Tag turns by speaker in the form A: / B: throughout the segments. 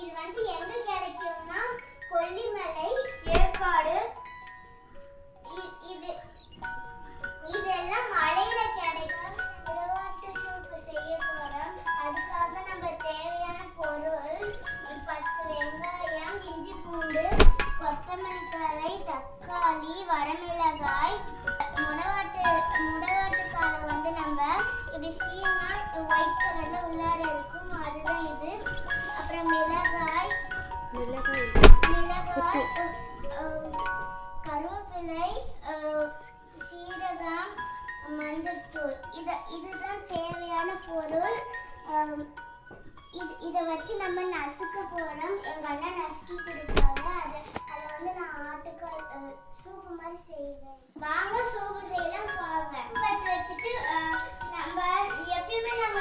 A: இது வந்து எங்க கிடைக்கும்னா கொல்லிமலை ஏற்காடு. இது இதெல்லாம் மலையில கிடைக்கும் விளையாட்டு சூப்பு செய்ய போறோம். அதுக்காக நம்ம தேவையான பொருள் பத்து வெங்காயம் இஞ்சி பூண்டு கொத்தமல்லி தழை தக்காளி வரமிளகாய். முடவாட்டு முடவாட்டுக்காலை வந்து நம்ம இப்படி சீனா ஒயிட் கலர்ல உள்ளார இருக்கும். கருவேப்பிலை சீரகம் மஞ்சத்தூள். இத இதுதான் தேவையான பொருள். இது இதை வச்சு நம்ம நசுக்க போகிறோம் எங்கள் அண்ணன் நசுக்கி கொடுப்பாங்க அதை அதை வந்து நான் ஆட்டுக்கால் சூப்பு மாதிரி செய்வேன். வாங்க சூப்பு செய்யலாம் பாருங்க பத்து வச்சுட்டு நம்ம எப்பயுமே நம்ம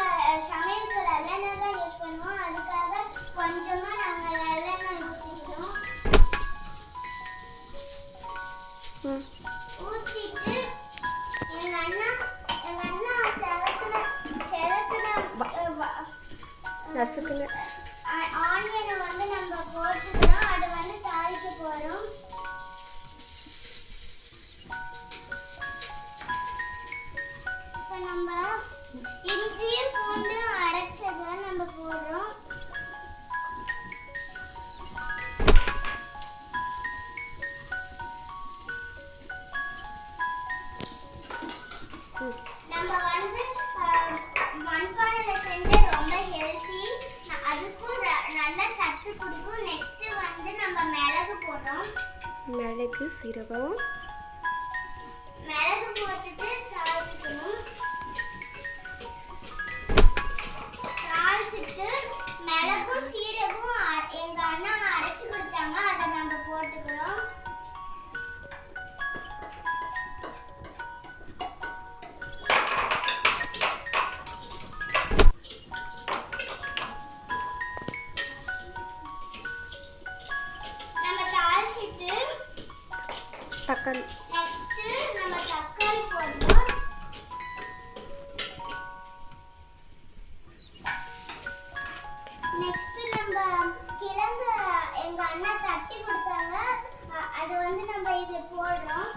A: சமையல்கள் சமையலுக்கு நல்லெண்ணெய் தான் யூஸ் பண்ணுவோம். அதுக்காக கொஞ்சமா நாங்க நல்லெண்ணெய் நம்ம இஞ்சியும் பூண்டும் அரைச்சதை நம்ம போடுறோம். நம்ம வந்து மண்பானையில் செஞ்ச ரொம்ப ஹெல்த்தி அதுக்கும் நல்ல சத்து கொடுக்கும். நெக்ஸ்ட் வந்து நம்ம மிளகு போடுறோம்.
B: மிளகு சீரகம்.
A: மிளகு போட்டுட்டு
B: தக்காளி
A: நெக்ஸ்ட் நம்ம தக்காளி நம்ம கிழங்கு எங்க அண்ணா தட்டி கொடுத்தாங்க. அது வந்து நம்ம இது போடுறோம்.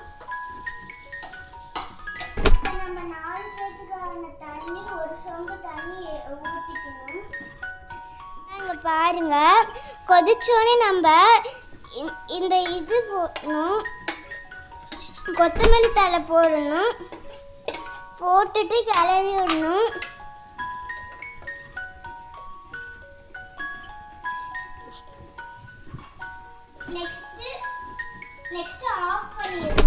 A: இப்ப நம்ம நாலு பேத்துக்கான தண்ணி ஒரு சொம்பு தண்ணி ஊற்றிக்கணும் நாங்கள் பாருங்க. கொதிச்சோடனே நம்ம இந்த- இந்த இது போடணும். கொத்தமல்லி தழை போடணும். போட்டுட்டு கிளறி விடணும். நெக்ஸ்ட் நெக்ஸ்ட் ஆஃப் பண்ணிடணும்